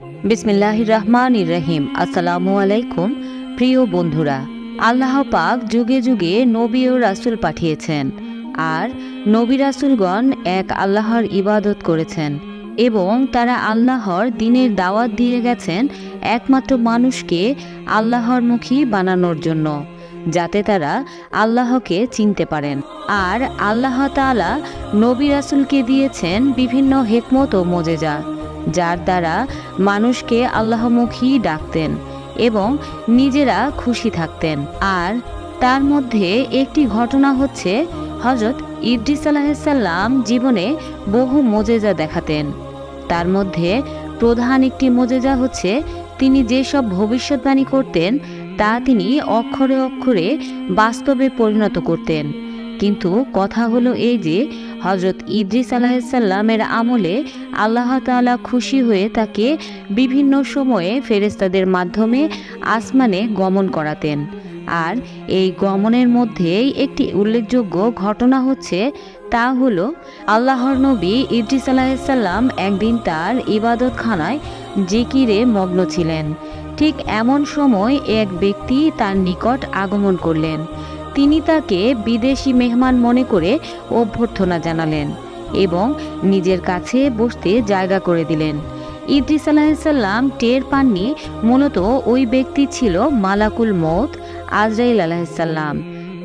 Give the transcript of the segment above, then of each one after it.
বিসমিল্লাহ রহমান রহিম আসসালামু আলাইকুম প্রিয় বন্ধুরা। আল্লাহ পাক যুগে যুগে নবী ও রাসূল পাঠিয়েছেন, আর নবী রাসূলগণ এক আল্লাহর ইবাদত করেছেন, এবং তারা আল্লাহর দিনের দাওয়াত দিয়ে গেছেন একমাত্র মানুষকে আল্লাহর মুখী বানানোর জন্য, যাতে তারা আল্লাহকে চিনতে পারেন। আর আল্লাহ তাআলা নবী রাসূলকে দিয়েছেন বিভিন্ন হেকমত ও মজেজা। যার দ্বারা মানুষকে আল্লাহমুখী ডাকতেন এবং নিজেরা খুশি থাকতেন। আর তার মধ্যে একটি ঘটনা হচ্ছে হজরত ইদ্রিস আলাহিসাল্লাম জীবনে বহু মজেজা দেখাতেন। তার মধ্যে প্রধান একটি মজেজা হচ্ছে, তিনি যেসব ভবিষ্যৎবাণী করতেন, তা তিনি অক্ষরে অক্ষরে বাস্তবে পরিণত করতেন। কিন্তু কথা হলো এই যে হজরত ইদ্রিস আলাহিসাল্লামের আমলে আল্লাহ তাআলা খুশি হয়ে তাকে বিভিন্ন সময়ে ফেরেস্তাদের মাধ্যমে আসমানে গমন করাতেন। আর এই গমনের মধ্যেই একটি উল্লেখযোগ্য ঘটনা হচ্ছে, তা হলো আল্লাহর নবী ইদ্রিস আলাহিসাল্লাম একদিন তার ইবাদতখানায় জিকিরে মগ্ন ছিলেন। ঠিক এমন সময় এক ব্যক্তি তার নিকট আগমন করলেন। তিনি তাকে বিদেশি মেহমান মনে করে অভ্যর্থনা জানালেন এবং নিজের কাছে বসতে জায়গা করে দিলেন। ইদ্রিস আলাহিসাল্লাম টের পাননি, মূলত ওই ব্যক্তি ছিল মালাকুল মত আজরাইল আলাহিসাল্লাম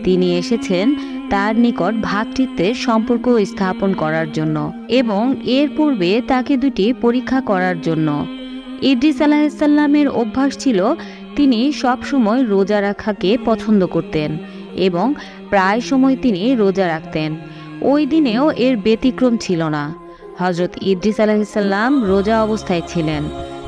তিনি এসেছেন তার নিকট ভ্রাতৃত্বের সম্পর্ক স্থাপন করার জন্য এবং এর পূর্বে তাকে দুটি পরীক্ষা করার জন্য। ইদ্রিস আলাহিসাল্লামের অভ্যাস ছিল, তিনি সবসময় রোজা রাখাকে পছন্দ করতেন। এবং প্রায় সময় তিনি রোজা রাখতেন। ওই দিনেও এর ব্যতিক্রম ছিল না। হজরত ইদ্রিস আলাহিসাল্লাম রোজা অবস্থায় ছিলেন।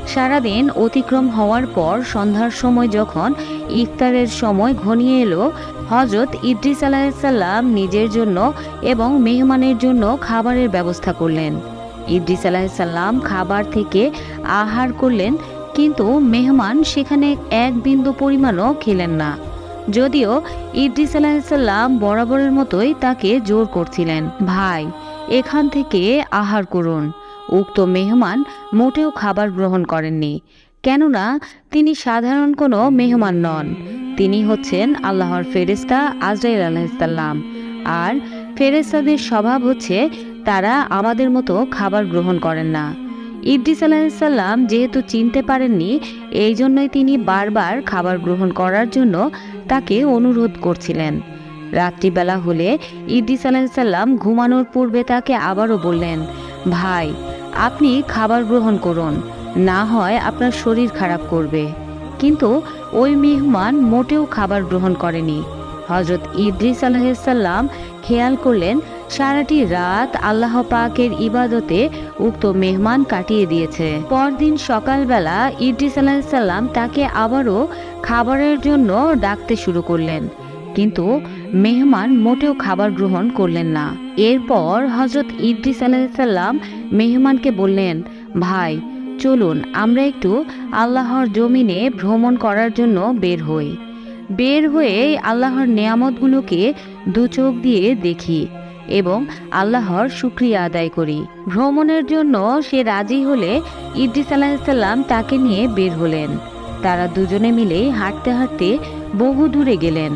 সারাদিন অতিক্রম হওয়ার পর সন্ধ্যার সময় যখন ইফতারের সময় ঘনিয়ে এলো হজরত ইদ্রিস আলাহিসাল্লাম নিজের জন্য এবং মেহমানের জন্য খাবারের ব্যবস্থা করলেন। ইদ্রিস আলাহিসাল্লাম খাবার থেকে আহার করলেন, কিন্তু মেহমান সেখানে এক বিন্দু পরিমাণও খেলেন না। যদিও ইদ্রিস আলাহিসাল্লাম বরাবরের মতোই তাকে জোর করছিলেন। ভাই, এখান থেকে আহার করুন। উক্ত মেহমান মোটেও খাবার গ্রহণ করেননি, কেননা তিনি সাধারণ কোনো মেহমান নন। তিনি হচ্ছেন আল্লাহর ফেরেস্তা আজরাইল আলাহিসাল্লাম আর ফেরেস্তাদের স্বভাব হচ্ছে তারা আমাদের মতো খাবার গ্রহণ করেন না। ইদ্রিস আলাহিসাল্লাম যেহেতু চিনতে পারেননি, এই জন্যই তিনি বারবার খাবার গ্রহণ করার জন্য তাকে অনুরোধ করছিলেন। রাত্রিবেলা হলে ইদ্রিস আলাহিসাল্লাম ঘুমানোর পূর্বে তাকে আবারও বললেন, ভাই, আপনি খাবার গ্রহণ করুন, না হয় আপনার শরীর খারাপ করবে। কিন্তু ওই মেহমান মোটেও খাবার গ্রহণ করেনি। হজরত ইদ্রিস আলাহিসাল্লাম খেয়াল করলেন, সারাটি রাত আল্লাহ পাকের ইবাদতে উক্ত মেহমান কাটিয়ে দিয়েছে। পরদিন সকালবেলা ইদ্রিস আলাহিসাল্লাম তাকে আবারও খাবারের জন্য ডাকতে শুরু করলেন। কিন্তু মেহমান মোটেও খাবার গ্রহণ করলেন না। এরপর হজরত ইদ্রিস আলাহিসাল্লাম মেহমানকে বললেন, ভাই, চলুন, আমরা একটু আল্লাহর জমিনে ভ্রমণ করার জন্য বের হই। বের হয়ে আল্লাহর নেয়ামতগুলোকে দু চোখ দিয়ে দেখি এবং আল্লাহর শুক্রিয়া আদায় করি। ভ্রমণের জন্য সে রাজি হলে ইদ্রিস আলাহিসাল্লাম তাকে নিয়ে বের হলেন। তারা দুজনে মিলে হাঁটতে হাঁটতে বহু দূরে গেলেন।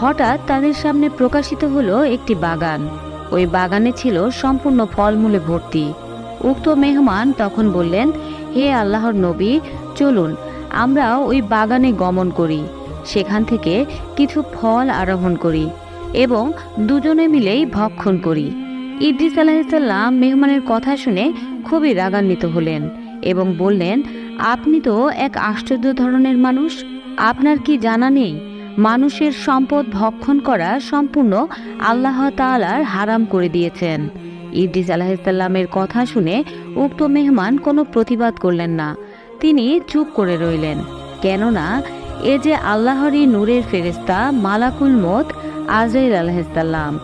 হঠাৎ তাদের সামনে প্রকাশিত হলো একটি বাগান। ওই বাগানে ছিল সম্পূর্ণ ফলমূলে ভর্তি। উক্ত মেহমান তখন বললেন, হে আল্লাহর নবী, চলুন, আমরা ওই বাগানে গমন করি। সেখান থেকে কিছু ফল আরোহণ করি এবং দুজনে মিলেই ভক্ষণ করি। ইদ্রিস আলাহিসাল্লাম মেহমানের কথা শুনে খুবই রাগান্বিত হলেন এবং বললেন, আপনি তো এক আশ্চর্য ধরনের মানুষ। আপনার কি জানা নেই? মানুষের সম্পদ ভক্ষণ করা সম্পূর্ণ আল্লাহ তাআলার হারাম করে দিয়েছেন। ইদ্রিস আলাহিসাল্লামের কথা শুনে উক্ত মেহমান কোনো প্রতিবাদ করলেন না। তিনি চুপ করে রইলেন। কেননা এ যে আল্লাহরই নূরের ফেরেস্তা মালাকুল মত আজরাইল আলাহিসাল্লাম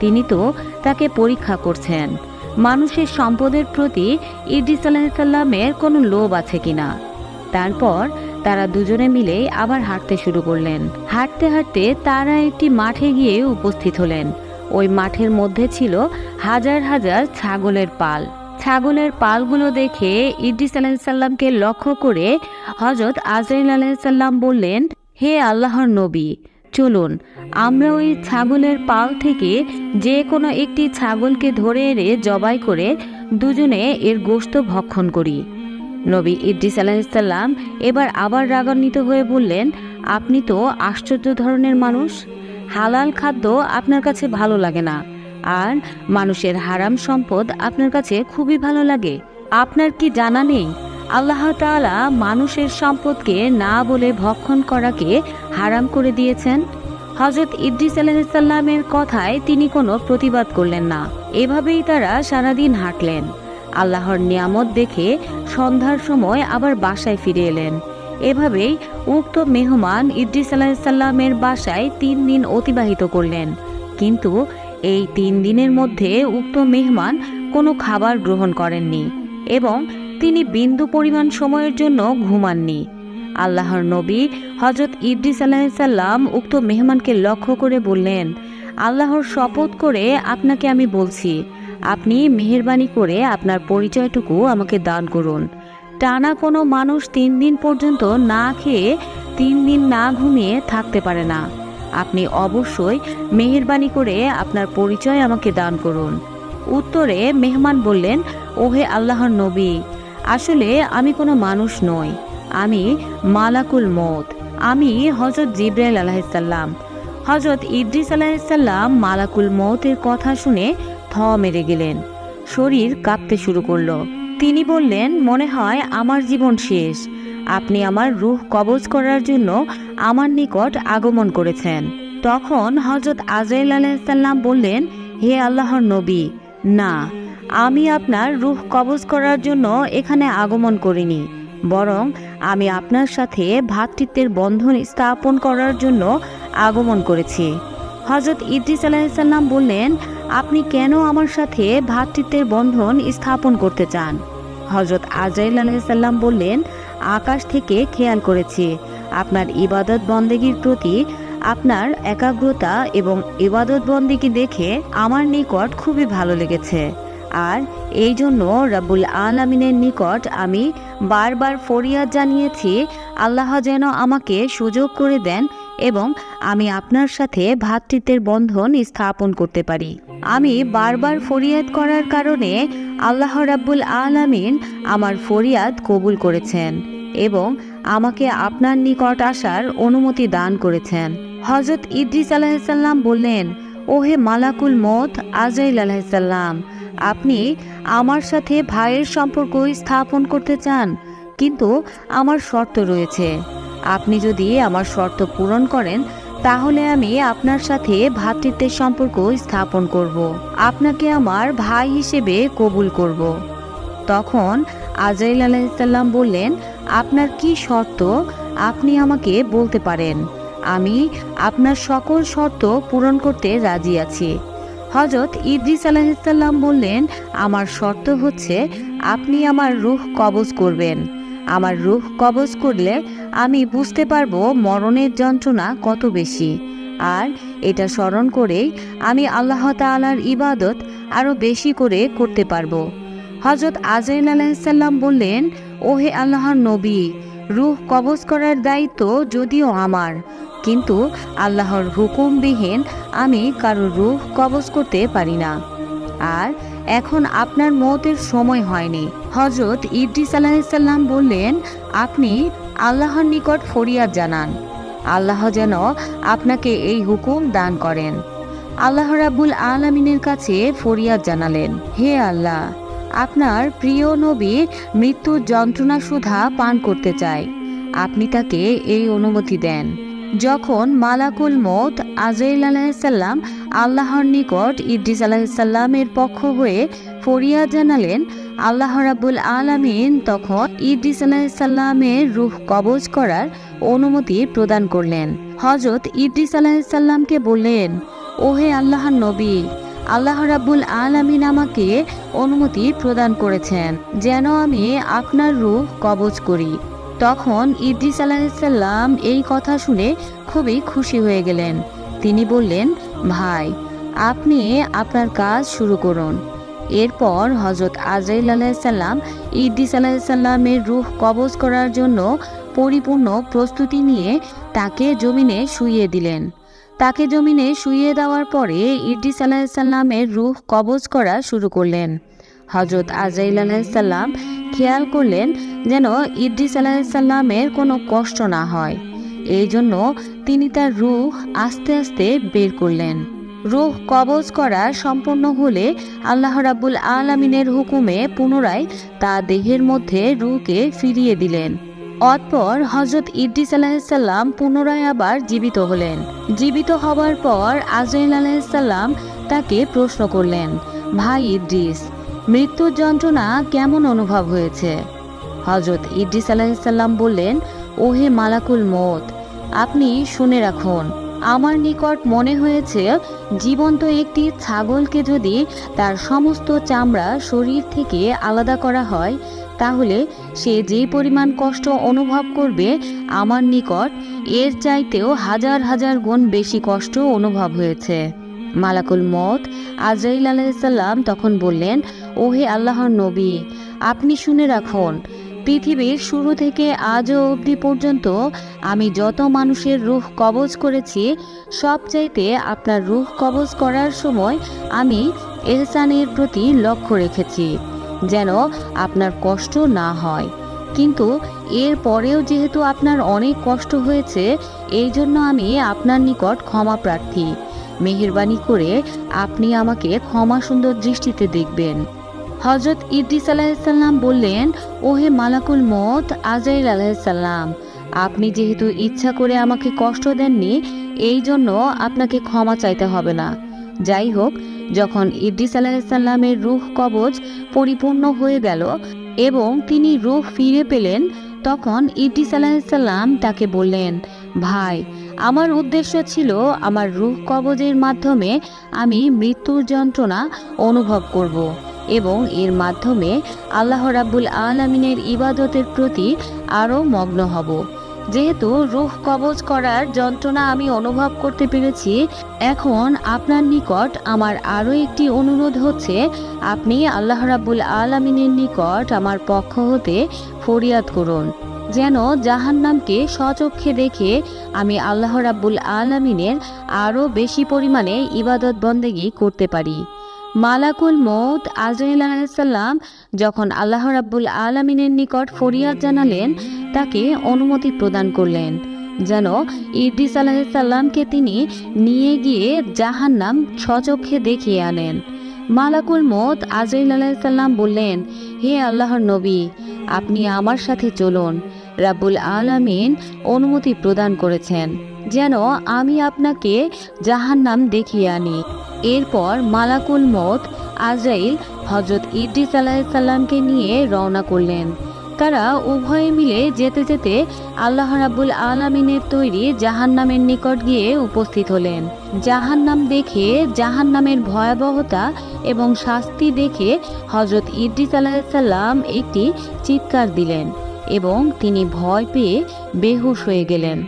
তিনি তো তাকে পরীক্ষা করছেন। মানুষের সম্পদের প্রতি ইদ্রিস আলাহিসাল্লামের কোনো লোভ আছে কিনা? তারপর তারা দুজনে মিলে আবার হাঁটতে শুরু করলেন। হাঁটতে হাঁটতে তারা একটি মাঠে গিয়ে উপস্থিত হলেন। ওই মাঠের মধ্যে ছিল হাজার হাজার ছাগলের পাল। ছাগলের পালগুলো দেখে ইদ্রিস আলাইসাল্লামকে লক্ষ্য করে হজরত আজরাইল আলাইসাল্লাম বললেন, হে আল্লাহর নবী, চলুন, আমরা ওই ছাগলের পাল থেকে যে কোনো একটি ছাগলকে ধরে এনে জবাই করে দুজনে এর গোশত ভক্ষণ করি। নবী ইদ্রিস আলাইসাল্লাম এবার আবার রাগান্বিত হয়ে বললেন, আপনি তো আশ্চর্য ধরনের মানুষ। হালাল খাদ্য আপনার কাছে ভালো লাগে না। আর মানুষের হারাম সম্পদ আপনার কাছে খুবই ভালো লাগে। আপনার কি জানা নেই? আল্লাহ তাআলা মানুষের সম্পদকে না বলে ভক্ষণ করাকে হারাম করে দিয়েছেন। হজরত ইদ্রিস আলাইসাল্লামের কথায় তিনি কোনো প্রতিবাদ করলেন না। এভাবেই তারা সারাদিন হাঁটলেন। আল্লাহর নিয়ামত দেখে সন্ধ্যার সময় আবার বাসায় ফিরে এলেন। এভাবেই উক্ত মেহমান ইদ্রিস আলাহিসাল্লামের বাসায় তিন দিন অতিবাহিত করলেন। কিন্তু এই তিন দিনের মধ্যে উক্ত মেহমান কোনো খাবার গ্রহণ করেননি এবং তিনি বিন্দু পরিমাণ সময়ের জন্য ঘুমাননি। আল্লাহর নবী হজরত ইদ্রিস আলাহিসাল্লাম উক্ত মেহমানকে লক্ষ্য করে বললেন, আল্লাহর শপথ করে আপনাকে আমি বলছি, আপনি মেহেরবানি করে আপনার পরিচয়টুকু আমাকে দান করুন। টানা কোনো মানুষ তিন দিন পর্যন্ত না খেয়ে তিন দিন না ঘুমিয়ে থাকতে পারে না। আপনি অবশ্যই মেহেরবানি করে আপনার পরিচয় আমাকে দান করুন। উত্তরে মেহমান বললেন, ওহে আল্লাহর নবী, আসলে আমি কোনো মানুষ নই। আমি মালাকুল মত আমি হজরত জিব্রাইল আলাহিসাল্লাম হজরত ইদ্রিস আলাহিসাল্লাম মালাকুল মতের কথা শুনে থ মেরে গেলেন। শরীর কাঁপতে শুরু করল। তিনি বললেন, মনে হয় আমার জীবন শেষ। আপনি আমার রুহ কবজ করার জন্য আমার নিকট আগমন করেছেন। তখন হজরত আজরাইল আলাইসাল্লাম বললেন, হে আল্লাহর নবী, না, আমি আপনার রুহ কবজ করার জন্য এখানে আগমন করিনি। বরং আমি আপনার সাথে ভ্রাতৃত্বের বন্ধন স্থাপন করার জন্য আগমন করেছি। হজরত ইদ্রিস আলাইসাল্লাম বললেন, আপনি কেন আমার সাথে ভ্রাতৃত্বের বন্ধন স্থাপন করতে চান? হজরত আজরাইল আলাইসাল্লাম বললেন, আকাশ থেকে খেয়াল করেছি। আপনার ইবাদত বন্দেগীর প্রতি আপনার একাগ্রতা এবং ইবাদত বন্দিকে দেখে আমার নিকট খুবই ভালো লেগেছে। আর এই জন্য রাবুল আলমিনের নিকট আমি বারবার ফরিয়াদ জানিয়েছি, আল্লাহ যেন আমাকে সুযোগ করে দেন এবং আমি আপনার সাথে ভ্রাতৃত্বের বন্ধন স্থাপন করতে পারি। আমি বারবার ফরিয়াদ করার কারণে আল্লাহ রাব্বুল আলামিন আমার ফরিয়াদ কবুল করেছেন এবং আমাকে আপনার নিকট আসার অনুমতি দান করেছেন। হজরত ইদ্রিস আলাহিসাল্লাম বললেন, ওহে মালাকুল মত আজরাইল আলাহিসাল্লাম আপনি আমার সাথে ভাইয়ের সম্পর্ক স্থাপন করতে চান, কিন্তু আমার শর্ত রয়েছে। আপনি যদি আমার শর্ত পূরণ করেন, তাহলে আমি আপনার সাথে ভ্রাতৃত্বের সম্পর্ক স্থাপন করব। আপনাকে আমার ভাই হিসেবে কবুল করব। তখন আজরাইল আলাইসাল্লাম বললেন, আপনার কি শর্ত আপনি আমাকে বলতে পারেন আমি আপনার সকল শর্ত পূরণ করতে রাজি আছি হজরত ইদ্রিস আলাহিসাল্লাম বললেন, আমার শর্ত হচ্ছে, আপনি আমার রুহ কবজ করবেন আমার রুহ কবজ করলে আমি বুঝতে পারব মরণের যন্ত্রণা কত বেশি। আর এটা স্মরণ করেই আমি আল্লাহ তালার ইবাদত আরও বেশি করে করতে পারব। হজরত আজরাইল আলাইসাল্লাম বললেন, ওহে আল্লাহর নবী, রুহ কবজ করার দায়িত্ব যদিও আমার, কিন্তু আল্লাহর হুকুমবিহীন আমি কারও রুহ কবজ করতে পারি না। আর এখন আপনার মতের সময় হয়নি। হজরত ইদ্রিস আলাহিসাল্লাম বললেন, আপনি আল্লাহর নিকট ফরিয়াদ জানান। আল্লাহ যেন আপনাকে এই হুকুম দান করেন। আল্লাহ রাবুল আলমিনের কাছে ফরিয়াদ জানালেন, হে আল্লাহ, আপনার প্রিয় নবী মৃত্যুর যন্ত্রণা সুধা পান করতে চায়। আপনি তাকে এই অনুমতি দেন। যখন মালাকুল মত আজরাইল আলাহিসাল্লাম আল্লাহর নিকট ইদ্রিস আলাহিসাল্লামের পক্ষ হয়ে ফরিয়া জানালেন, আল্লাহ রাবুল আলামিন তখন ইদ্রিস আলাহিসাল্লামের রুহ কবজ করার অনুমতি প্রদান করলেন। হজরত ইদ্রিস আলাহিসাল্লামকে বললেন, ওহে আল্লাহর নবী, আল্লাহ রাব্বুল আলামিন আমাকে অনুমতি প্রদান করেছেন, যেন আমি আপনার রূহ কবজ করি। তখন ইদ্রিস আলাহিসাল্লাম এই কথা শুনে খুবই খুশি হয়ে গেলেন। তিনি বললেন, ভাই, আপনি আপনার কাজ শুরু করুন। এরপর হজরত আজরাইল আলাইসাল্লাম ইদ্রিস আলাইসাল্লামের রুহ কবজ করার জন্য পরিপূর্ণ প্রস্তুতি নিয়ে তাকে জমিনে শুইয়ে দিলেন। তাকে জমিনে শুইয়ে দেওয়ার পরে ইদ্রিস আলাইসাল্লামের রুহ কবজ করা শুরু করলেন। হজরত আজরাইল আলাইসাল্লাম খেয়াল করলেন যেন ইদ্রিস আলাইসাল্লামের কোনো কষ্ট না হয়। এই জন্য তিনি তার রুহ আস্তে আস্তে বের করলেন। রুহ কবজ করা সম্পন্ন হলে আল্লাহ রাব্বুল আলমিনের হুকুমে পুনরায় তা দেহের মধ্যে রুহকে ফিরিয়ে দিলেন। অতপর হজরত ইদ্রিস আলাহিসাল্লাম পুনরায় আবার জীবিত হলেন। জীবিত হবার পর আজরাইল আলাহিসাল্লাম তাকে প্রশ্ন করলেন, ভাই ইদ্রিস, মৃত্যুর যন্ত্রণা কেমন অনুভব হয়েছে? হজরত ইদ্রিস আলাহিসাল্লাম বললেন ওহে মালাকুল মত আপনি শুনে রাখুন, আমার নিকট মনে হয়েছে, জীবন্ত একটি ছাগলকে যদি তার সমস্ত চামড়া শরীর থেকে আলাদা করা হয়, তাহলে সে যে পরিমাণ কষ্ট অনুভব করবে আমার নিকট, এর চাইতেও হাজার হাজার গুণ বেশি কষ্ট অনুভব হয়েছে। মালাকুল মত আজরাইল আলাইসাল্লাম তখন বললেন, ওহে আল্লাহর নবী, আপনি শুনে রাখুন পৃথিবীর শুরু থেকে আজও অবধি পর্যন্ত আমি যত মানুষের রুহ কবজ করেছি, সবচাইতে আপনার রুহ কবজ করার সময় আমি এহসানের প্রতি লক্ষ্য রেখেছি, যেন আপনার কষ্ট না হয়। কিন্তু এর পরেও যেহেতু আপনার অনেক কষ্ট হয়েছে, এই জন্য আমি আপনার নিকট ক্ষমা প্রার্থী। মেহেরবানি করে আপনি আমাকে ক্ষমা সুন্দর দৃষ্টিতে দেখবেন। হজরত ইদ্রিস আলাহিসাল্লাম বললেন, ওহে মালাকুল মত আজাইল আলাহিসাল্লাম আপনি যেহেতু ইচ্ছা করে আমাকে কষ্ট দেননি, এই জন্য আপনাকে ক্ষমা চাইতে হবে না। যাই হোক, যখন ইদ্রিস আলাহিসাল্লামের রুহ কবজ পরিপূর্ণ হয়ে গেল এবং তিনি রুহ ফিরে পেলেন, তখন ইদ্রিস আলাহিসাল্লাম তাকে বললেন, ভাই আমার উদ্দেশ্য ছিল আমার রুহ কবজের মাধ্যমে আমি মৃত্যুর যন্ত্রণা অনুভব করব এবং এর মাধ্যমে আল্লাহ রাব্বুল আলমিনের ইবাদতের প্রতি আরও মগ্ন হব। যেহেতু রুহ কবজ করার যন্ত্রণা আমি অনুভব করতে পেরেছি, এখন আপনার নিকট আমার আরও একটি অনুরোধ হচ্ছে, আপনি আল্লাহ রাব্বুল আলমিনের নিকট আমার পক্ষ হতে ফরিয়াদ করুন। যেন জাহান্নামকে সচক্ষে দেখে আমি আল্লাহ রাব্বুল আলমিনের আরও বেশি পরিমাণে ইবাদত বন্দেগি করতে পারি। মালাকুল মৌত আজরাইল আলাইসাল্লাম যখন আল্লাহ রাব্বুল আলমিনের নিকট ফরিয়াদ জানালেন, তাকে অনুমতি প্রদান করলেন। যেন ইদ্রিস আলাহিসাল্লামকে তিনি নিয়ে গিয়ে জাহান্নাম সচক্ষে দেখিয়ে আনেন। মালাকুল মত আজরাইল আলাইসাল্লাম বললেন, হে আল্লাহর নবী, আপনি আমার সাথে চলুন। রাব্বুল আলামিন অনুমতি প্রদান করেছেন, যেন আমি আপনাকে জাহান নাম দেখিয়ে আনি। এরপর মালাকুল মত আজরাইল হজরত ইদ্রিস আলাহিসাল্লামকে নিয়ে রওনা করলেন। তারা উভয়ে মিলে যেতে যেতে আল্লাহ রাব্বুল আলমিনের তৈরি জাহান্নামের নিকট গিয়ে উপস্থিত হলেন। জাহান্নাম দেখে, জাহান্নামের ভয়াবহতা এবং শাস্তি দেখে হজরত ইদ্রিস আলাহিসাল্লাম একটি চিৎকার দিলেন এবং তিনি ভয় পেয়ে বেহুশ হয়ে গেলেন।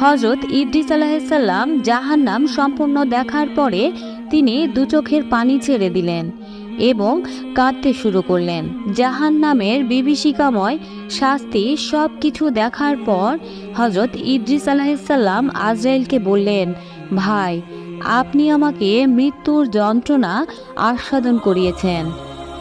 হজরত ইদ্রিস আলাহিসাল্লাম জাহান্নাম সম্পূর্ণ দেখার পরে তিনি দু চোখের পানি ছেড়ে দিলেন এবং কাঁদতে শুরু করলেন। জাহান নামের বিভীষিকাময় শাস্তি সব কিছু দেখার পর হজরত ইদ্রিস আলাহিসাল্লাম আজরাইলকে বললেন, ভাই, আপনি আমাকে মৃত্যুর যন্ত্রণা আস্বাদন করিয়েছেন।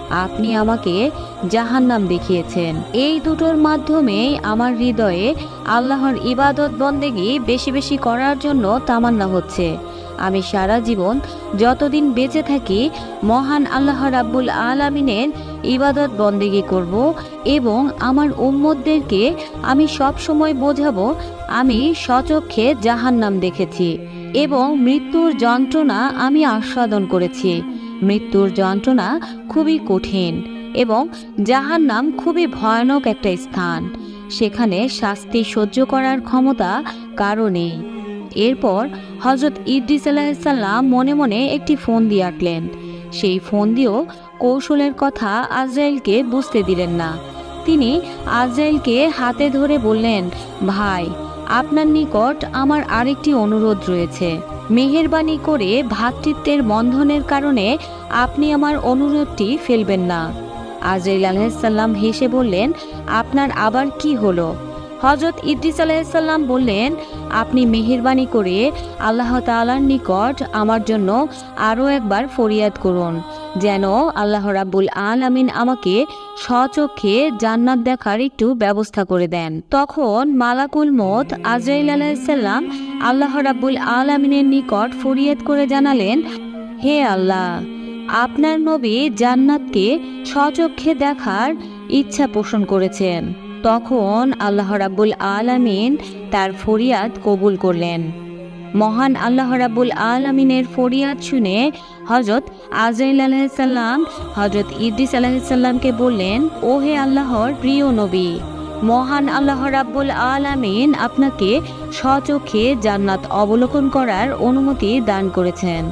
আপনি আমাকে জাহান্নাম দেখিয়েছেন। এই দুটোর মাধ্যমে আমার হৃদয়ে আল্লাহর ইবাদত বন্দেগি বেশি বেশি করার জন্য তামান্না হচ্ছে। আমি সারা জীবন যতদিন বেঁচে থাকি, মহান আল্লাহ রাব্বুল আলামিনের ইবাদত বন্দেগি করব এবং আমার উম্মতদেরকে আমি সব সময় বোঝাবো, আমি সচক্ষে জাহান্নাম দেখেছি এবং মৃত্যুর যন্ত্রণা আমি আস্বাদন করেছি। মৃত্যুর যন্ত্রণা খুবই কঠিন এবং জাহান্নাম খুবই ভয়ানক একটা স্থান। সেখানে শাস্তি সহ্য করার ক্ষমতা কারও নেই। এরপর হজরত ইদ্রিস আলাহিসাল্লাম মনে মনে একটি ফোন দিয়ে আঁকলেন। সেই ফোন দিয়েও কৌশলের কথা আজরাইলকে বুঝতে দিলেন না। তিনি আজরাইলকে হাতে ধরে বললেন, ভাই, আপনার নিকট আমার আরেকটি অনুরোধ রয়েছে। মেহেরবানি করে ভ্রাতৃত্বের বন্ধনের কারণে আপনি আমার অনুরোধটি ফেলবেন না। আজরাইল আলাইসাল্লাম হেসে বললেন, আপনার আবার কি হলো? হজরত ইদ্রিস আলাইসাল্লাম বললেন, আপনি মেহেরবানি করে আল্লাহ তাআলার নিকট আমার জন্য আরও একবার ফরিয়াদ করুন, যেন আল্লাহ রাব্বুল আলামিন আমাকে স্বচক্ষে জান্নাত দেখার একটু ব্যবস্থা করে দেন। তখন মালাকুল মত আজরাইল আলাইসাল্লাম আল্লাহ রাব্বুল আলামিনের নিকট ফরিয়াদ করে জানালেন, হে আল্লাহ, আপনার নবী জান্নাতকে স্বচক্ষে দেখার ইচ্ছা পোষণ করেছেন। তখন আল্লাহ রাব্বুল আলামিন তার ফরিয়াদ কবুল করলেন। মহান আল্লাহ রাব্বুল আলামিনের ফরিয়াদ শুনে হজরত আজরাইল আলাইসাল্লাম হজরত ইদ্রিস আলাইসাল্লামকে বললেন ও হে আল্লাহর প্রিয় নবী, মহান আল্লাহ রাব্বুল আলামিন আপনাকে স্বচক্ষে জান্নাত অবলোকন করার অনুমতি দান করেছেন।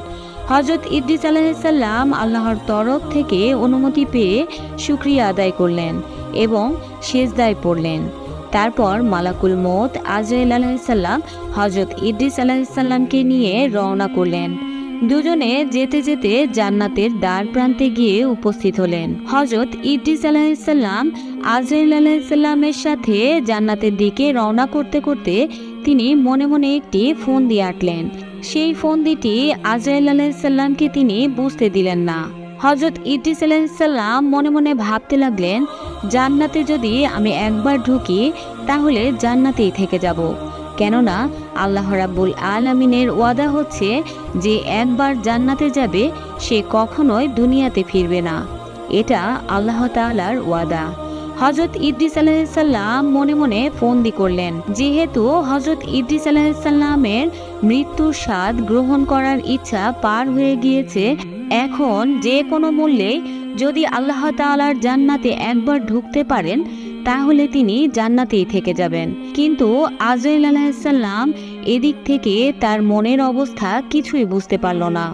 হজরত ইদ্রিস আলাইসাল্লাম আল্লাহর তরফ থেকে অনুমতি পেয়ে শুক্রিয়া আদায় করলেন। এবং সেজদায় পড়লেন। তারপর মালাকুল মত আজরাইল আলাইসাল্লাম হজরত ইদ্রিস আলাইসাল্লামকে নিয়ে রওনা করলেন। দুজনে যেতে যেতে জান্নাতের দ্বার প্রান্তে গিয়ে উপস্থিত হলেন। হজরত ইদ্রিস আলাইসাল্লাম আজরাইল আলাইসাল্লামের সাথে জান্নাতের দিকে রওনা করতে করতে তিনি মনে মনে একটি ফোন দিয়ে আঁটলেন। সেই ফোন ফন্দিটি আজরাইল আলাইসাল্লামকে তিনি বুঝতে দিলেন না। হজরত ইদ্রিস সাল্লাম মনে মনে ভাবতে লাগলেন, জান্নাতে যদি আমি একবার ঢুকি, তাহলে জান্নাতেই থেকে যাব। কেননা আল্লাহ রাব্বুল আলমিনের ওয়াদা হচ্ছে যে একবার জান্নাতে যাবে, সে কখনোই দুনিয়াতে ফিরবে না। এটা আল্লাহ তাআলার ওয়াদা। হজরত ইদ্রিস আলাইসাল্লাম মনে মনে ফন্দি করলেন। যেহেতু হজরত ইদ্রিস আলাইসাল্লামের মৃত্যুর স্বাদ গ্রহণ করার ইচ্ছা পার হয়ে গিয়েছে, এখন যে কোনো মূল্যে যদি আল্লাহ তাআলার জান্নাতে একবার ঢুকতে পারেন, তাহলে তিনি জান্নাতেই থেকে যাবেন। কিন্তু আজরাইল আলাহিসাল্লাম এদিক থেকে তার মনের অবস্থা কিছুই বুঝতে পারল না।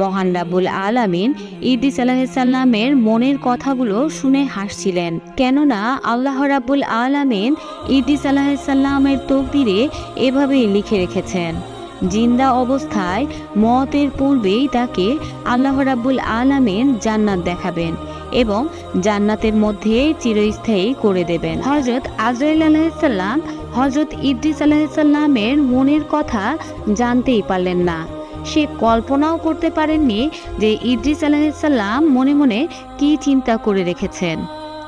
মহান রাবুল আলামিন ইদ্রিস আলাহিসাল্লামের মনের কথাগুলো শুনে হাসছিলেন। কেননা আল্লাহ রাবুল আলামিন ইদ্রিস আলাহিসাল্লামের তকদিরে এভাবেই লিখে রেখেছেন, জিন্দা অবস্থায় মতের পূর্বেই তাকে আল্লাহ রাব্বুল আলামিন জান্নাত দেখাবেন এবং জান্নাতের মধ্যে চিরস্থায়ী করে দেবেন। হজরত আজরাইল আলাহিসাল্লাম হজরত ইদ্রিস আলাহিসাল্লামের মনের কথা জানতেই পারলেন না। সে কল্পনাও করতে পারেননি যে ইদ্রিস আলাহিসাল্লাম মনে মনে কি চিন্তা করে রেখেছেন।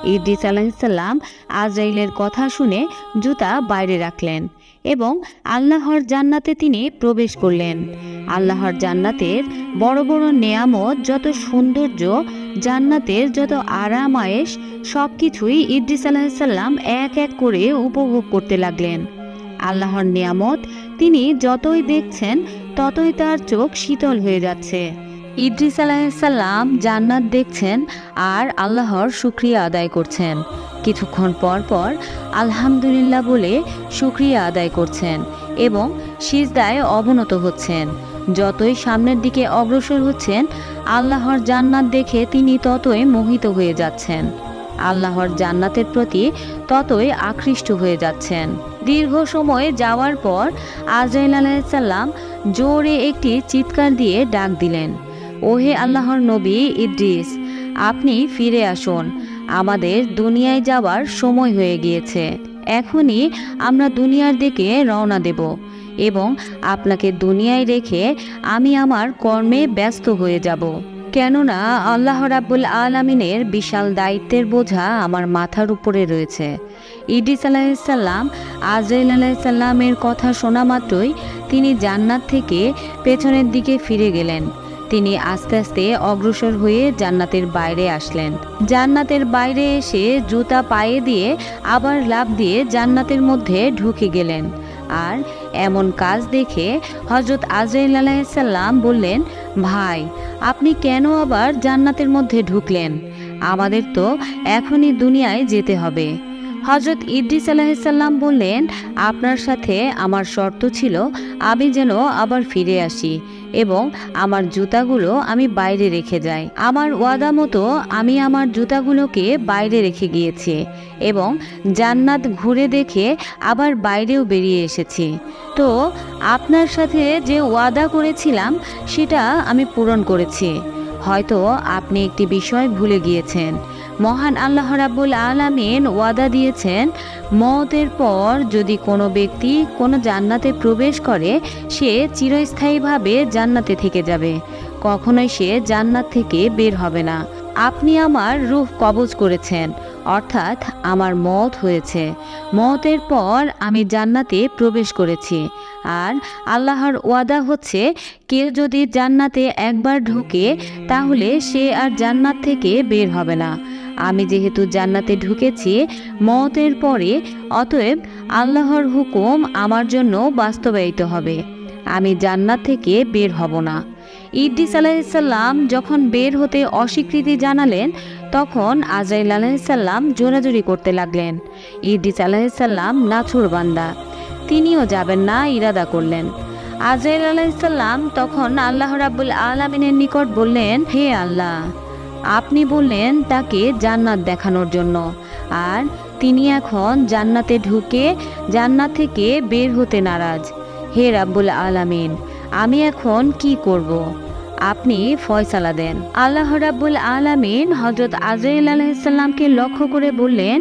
ইদ্রিস আলাহিসাল্লাম আজরাইলের কথা শুনে জুতা বাইরে রাখলেন এবং আল্লাহর জান্নাতে তিনি প্রবেশ করলেন। আল্লাহর জান্নাতের বড় বড় নেয়ামত যত সৌন্দর্য, জান্নাতের যত আরাম আয়েস সব কিছুই ইদ্রিস আলাহিসাল্লাম এক এক করে উপভোগ করতে লাগলেন। আল্লাহর নিয়ামত তিনি যতই দেখছেন, ততই তার চোখ শীতল হয়ে যাচ্ছে। ইদ্রিস আলাহিসাল্লাম জান্নাত দেখছেন আর আল্লাহর শুক্রিয়া আদায় করছেন। কিছুক্ষণ পর পর আলহামদুলিল্লাহ বলে শুক্রিয়া আদায় করছেন এবং সিজদায় অবনত হচ্ছেন। যতই সামনের দিকে অগ্রসর হচ্ছেন, আল্লাহর জান্নাত দেখে তিনি ততই মোহিত হয়ে যাচ্ছেন। আল্লাহর জান্নাতের প্রতি ততই আকৃষ্ট হয়ে যাচ্ছেন। দীর্ঘ সময় যাওয়ার পর আজরাইল আলাইসাল্লাম জোরে একটি চিৎকার দিয়ে ডাক দিলেন, ওহে আল্লাহর নবী ইদ্রিস, আপনি ফিরে আসুন। আমাদের দুনিয়ায় যাওয়ার সময় হয়ে গিয়েছে। এখনই আমরা দুনিয়ার দিকে রওনা দেব এবং আপনাকে দুনিয়ায় রেখে আমি আমার কর্মে ব্যস্ত হয়ে যাব। কেননা আল্লাহ রাব্বুল আলমিনের বিশাল দায়িত্বের বোঝা আমার মাথার উপরে রয়েছে। ইডিস আলাহিসাল্লাম আজরাইল আলাহিসাল্লামের কথা শোনা মাত্রই তিনি জান্নাত থেকে পেছনের দিকে ফিরে গেলেন। তিনি আস্তে আস্তে অগ্রসর হয়ে জান্নাতের বাইরে আসলেন। জান্নাতের বাইরে এসে জুতা পায়ে দিয়ে আবার লাভ দিয়ে জান্নাতের মধ্যে ঢুকে গেলেন। আর এমন কাজ দেখে হজরত আজরাইল আলাইসাল্লাম বললেন, ভাই, আপনি কেন আবার জান্নাতের মধ্যে ঢুকলেন? আমাদের তো এখনই দুনিয়ায় যেতে হবে। হজরত ইদ্রিস আলাহিসাল্লাম বললেন, আপনার সাথে আমার শর্ত ছিল, আমি যেন আবার ফিরে আসি এবং আমার জুতাগুলো আমি বাইরে রেখে যাই। আমার ওয়াদা মতো আমি আমার জুতাগুলোকে বাইরে রেখে গিয়েছি এবং জান্নাত ঘুরে দেখে আবার বাইরেও বেরিয়ে এসেছি। তো আপনার সাথে যে ওয়াদা করেছিলাম, সেটা আমি পূরণ করেছি। হয়তো আপনি একটি বিষয় ভুলে গিয়েছেন। মহান আল্লাহ রাব্বুল আলামিন ওয়াদা দিয়েছেন, মতের পর যদি কোনো ব্যক্তি কোনো জান্নাতে প্রবেশ করে, সে চিরস্থায়ীভাবে জান্নাতে থেকে যাবে। কখনোই সে জান্নাত থেকে বের হবে না। আপনি আমার রূহ কবজ করেছেন, অর্থাৎ আমার মত হয়েছে। মতের পর আমি জান্নাতে প্রবেশ করেছি। আর আল্লাহর ওয়াদা হচ্ছে, কেউ যদি জান্নাতে একবার ঢুকে, তাহলে সে আর জান্নাত থেকে বের হবে না। আমি যেহেতু জান্নাতে ঢুকেছি, মতের পরে অতএব আল্লাহর হুকুম আমার জন্য বাস্তবায়িত হবে। আমি জান্নাত থেকে বের হব না। ইদ্রিস আলাইসাল্লাম যখন বের হতে অস্বীকৃতি জানালেন, তখন আজরাইল আলাইসাল্লাম জোরাজুরি করতে লাগলেন। ইদ্রিস আলাইসাল্লাম নাছুর বান্দা। তিনিও যাবেন না, ইরাদা করলেন। আজরাইল আলাইসাল্লাম তখন আল্লাহ রাব্বুল আলমিনের নিকট বললেন, হে আল্লাহ আপনি বললেন তাকে জান্নাত দেখানোর জন্য। আর তিনি এখন জান্নাতে ঢুকে জান্নাত থেকে বের হতে নারাজ। হে রাব্বুল আলামিন, আমি এখন কি করব। আপনি ফয়সালা দেন। আল্লাহ রাব্বুল আলামিন হজরত আজরাইল আলাইসাল্লামকে লক্ষ্য করে বললেন,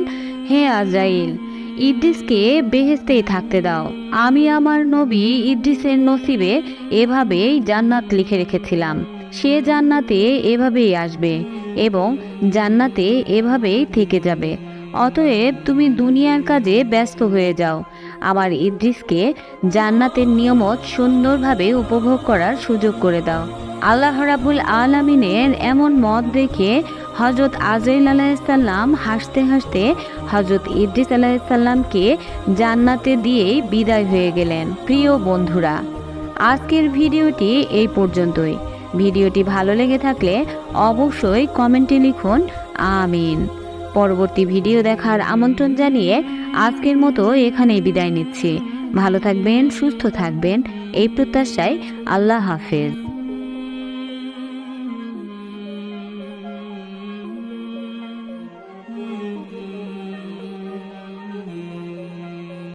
হে আজরাইল, ইদ্রিসকে বেহেস্তেই থাকতে দাও। আমি আমার নবী ইদ্রিসের নসিবে এভাবেই জান্নাত লিখে রেখেছিলাম। সে জান্নাতে এভাবেই আসবে এবং জান্নাতে এভাবেই থেকে যাবে। অতএব তুমি দুনিয়ার কাজে ব্যস্ত হয়ে যাও। আমার ইদ্রিসকে জান্নাতের নিয়মত সুন্দরভাবে উপভোগ করার সুযোগ করে দাও। আল্লাহ রাবুল আলমিনের এমন মত দেখে হজরত আজরাইল আলাইসাল্লাম হাসতে হাসতে হজরত ইদ্রিস আলাইসাল্লামকে জান্নাতে দিয়েই বিদায় হয়ে গেলেন। প্রিয় বন্ধুরা, আজকের ভিডিওটি এই পর্যন্তই। ভিডিওটি ভালো লেগে থাকলে অবশ্যই কমেন্টে লিখুন। আমিন। পরবর্তী ভিডিও দেখার আমন্ত্রণ জানিয়ে আজকের মতো এখানেই বিদায় নিচ্ছি। ভালো থাকবেন, সুস্থ থাকবেন, এই প্রত্যাশায় আল্লাহ হাফেজ।